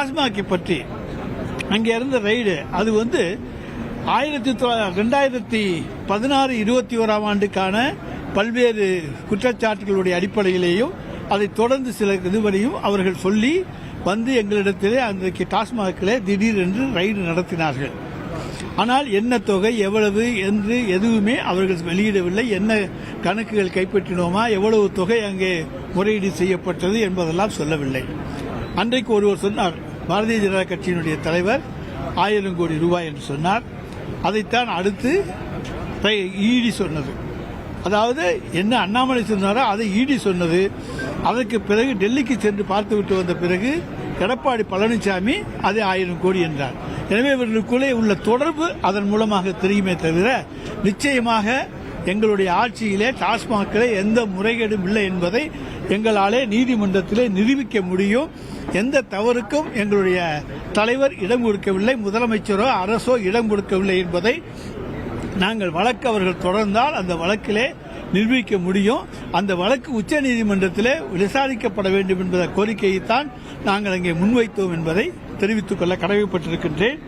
டாஸ்மாகை பற்றி. அங்கே இருந்த ரைடு அது வந்து ஆயிரத்தி ரெண்டாயிரத்தி பதினாறு இருபத்தி ஓராம் ஆண்டுக்கான பல்வேறு குற்றச்சாட்டுகளுடைய அடிப்படையிலேயும் அதை தொடர்ந்து சில இதுவரையும் அவர்கள் சொல்லி வந்து எங்களிடத்திலே அன்றைக்கு டாஸ்மாகில் திடீரென்று ரைடு நடத்தினார்கள். ஆனால் என்ன தொகை எவ்வளவு என்று எதுவுமே அவர்கள் வெளியிடவில்லை. என்ன கணக்குகள் கைப்பற்றினோமா எவ்வளவு தொகை அங்கே முறையீடு செய்யப்பட்டது என்பதெல்லாம் சொல்லவில்லை. அன்றைக்கு ஒருவர் சொன்னார் பாரதிய ஜனதா கட்சியினுடைய தலைவர் ஆயிரம் கோடி ரூபாய் என்று சொன்னார். அதைத்தான் அடுத்து ஈடி சொன்னது. அதாவது என்ன அண்ணாமலை சொன்னாரோ அதை ஈடி சொன்னது. அதற்கு பிறகு டெல்லிக்கு சென்று பார்த்துவிட்டு வந்த பிறகு எடப்பாடி பழனிசாமி அது ஆயிரம் கோடி என்றார். எனவே இவர்களுக்குள்ளே உள்ள தொடர்பு அதன் மூலமாக தெரியுமே தவிர நிச்சயமாக எங்களுடைய ஆட்சியிலே டாஸ்மாக்கில் எந்த முறைகேடும் இல்லை என்பதை எங்களாலே நீதிமன்றத்திலே நிரூபிக்க முடியும். எந்த தவறுக்கும் எங்களுடைய தலைவர் இடம் கொடுக்கவில்லை முதலமைச்சரோ அரசோ இடம் கொடுக்கவில்லை என்பதை நாங்கள் வழக்கு அவர்கள் தொடர்ந்தால் அந்த வழக்கிலே நிரூபிக்க முடியும். அந்த வழக்கு உச்ச நீதிமன்றத்திலே விசாரிக்கப்பட வேண்டும் என்பத கோரிக்கையைத்தான் நாங்கள் அங்கே முன்வைத்தோம் என்பதை தெரிவித்துக் கொள்ள கடமைப்பட்டிருக்கின்றேன்.